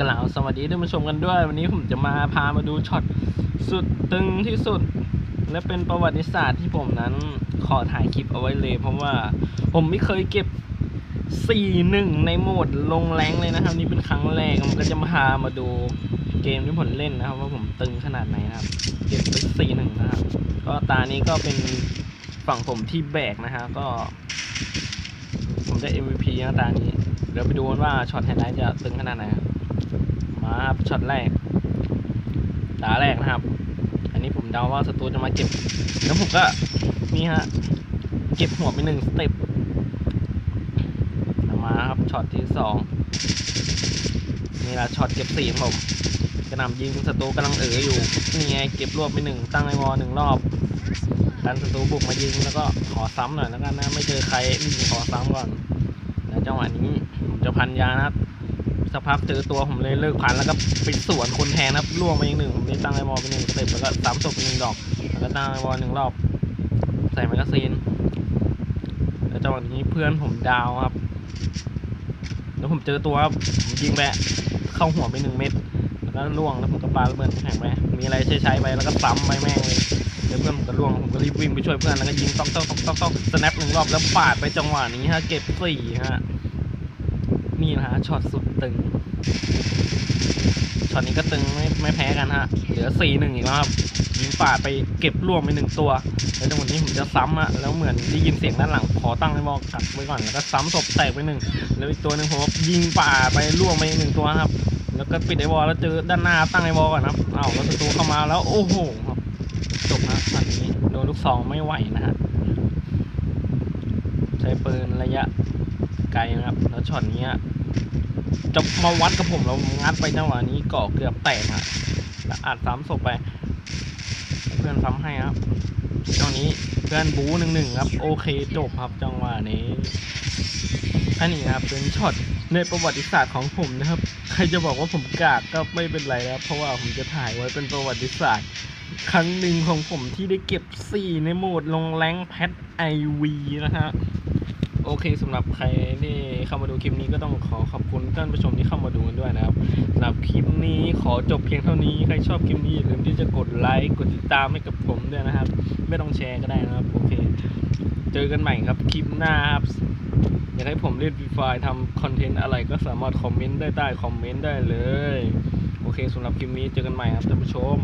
กล่าวสวัสดีท่านผู้ชมกันด้วย วันนี้ผมจะมาพามาดูช็อตสุดตึงที่สุด และเป็นประวัติศาสตร์ที่ผมนั้นขอถ่ายคลิปเอาไว้เลย เพราะว่าผมไม่เคยเก็บ 4-1 ในโหมดลงแรงเลยนะครับ นี่เป็นครั้งแรกผมก็จะมาพามาดูเกมที่ผมเล่นนะครับ ว่าผมตึงขนาดไหนนะครับ เก็บไป4-1 นะครับ ก็ตานี้ก็เป็นฝั่งผมที่แบกนะฮะก็ผมจะ MVP นะตานี้เดี๋ยวไปดูกันว่าช็อตไฮไลท์จะตึงขนาดไหนครับ มาครับช็อตแรก ตาแรกนะครับ อันนี้ผมเดาว่าศัตรูจะมาเก็บ แล้วผมก็นี่ฮะ เก็บหัวไปหนึ่งสเต็ปมาครับช็อตที่สองนี่ละช็อตเก็บสี่ผมกระหนำยิงศัตรูกำลังเอ๋ออยู่ นี่ไงเก็บรวบไปหนึ่งตั้งไอวอหนึ่งรอบการศัตรูบุกมายิงแล้วก็ขอซ้ำหน่อยแล้วกันนะ ไม่เจอใครนี่ขอซ้ำก่อนแล้วจังหวะนี้ผมจะพันยานะครับ สักพักเจอตัวผมเลยเลิกพันแล้วก็ไปสวนคนแทนนะครับล่วงไปอีกหนึ่งผมได้ตั้งไอวอลไปหนึ่งเต็ปแล้วก็สามศพหนึ่งดอกแล้วก็ตั้งไอวอลหนึ่งรอบ ใส่แมกกาซีนแล้วจังหวะนี้เพื่อนผมดาวครับ แล้วผมเจอตัวครับผมยิงไปเข้าหัวไปหนึ่งเม็ดแล้วก็ล่วงแล้วผมก็ปาระเบิดแข็งไปมีอะไรใช้ใช้ๆไปแล้วก็ซ้ำไปแม่งเลยแล้วเพื่อนผมก็ล่วงผมก็รีบวิ่งไปช่วยเพื่อนแล้วก็ยิงต๊อกต๊อกต๊อกต๊อกต๊อกสแนปหนึ่งรอบแล้วปาดไปจังหวะนี้ฮะเก็บสี่ฮะ นี่นะฮะช็อตสุดตึงช็อตนี้ก็ตึงไม่ไม่แพ้กันฮะ เหลือสี่หนึ่งอีกแล้วครับยิงป่าไปเก็บร่วมไปหนึ่งตัว แล้วจังหวะนี้ผมจะซ้ำอะแล้วเหมือนได้ยินเสียงด้านหลังขอตั้งไอ้บอลกักไว้ก่อนแล้วก็ซ้ำศพแตกไปหนึ่งแล้วอีกตัวหนึ่งผมยิงป่าไปร่วงไปหนึ่งตัวครับ แล้วก็ปิดไอ้บอลแล้วเจอด้านหน้าตั้งไอ้บอลก่อนครับอ้าวแล้วศัตรูเข้ามาแล้วโอ้โหครับจบนะอันนี้โดนลูกซองไม่ไหวนะฮะใช้ปืนระยะ ไกลนะครับ แล้วช็อตนี้จะมาวัดกับผมแล้วงัดไปจังหวะนี้เกาะเกือบแตกฮะแล้วอัดซ้ำศพไป เพื่อนซ้ำให้ครับจังหวะนี้เพื่อนบู๊หนึ่งหนึ่งครับ โอเคจบครับจังหวะนี้อันนี้ครับเป็นช็อตในประวัติศาสตร์ของผมนะครับ ใครจะบอกว่าผมกากก็ไม่เป็นไรนะครับเพราะว่าผมจะถ่ายไว้เป็นประวัติศาสตร์ ครั้งหนึ่งของผมที่ได้เก็บ 4 ในโหมดลงแรงแพทไอวีนะฮะ โอเคสำหรับใครที่เข้ามาดูคลิปนี้ก็ต้องขอขอบคุณท่านผู้ชมที่เข้ามาดูกันด้วยนะครับสำหรับคลิปนี้ขอจบเพียงเท่านี้ใครชอบคลิปนี้อย่าลืมที่จะกดไลค์กดติดตามให้กับผมด้วยนะครับ ไม่ต้องแชร์ก็ได้นะครับโอเค เจอกันใหม่ครับคลิปหน้าครับอยากให้ผมเล่นฟรีไฟทำคอนเทนต์อะไรก็สามารถคอมเมนต์ได้ใต้คอมเมนต์ได้เลย โอเคสำหรับคลิปนี้เจอกันใหม่ครับท่านผู้ชม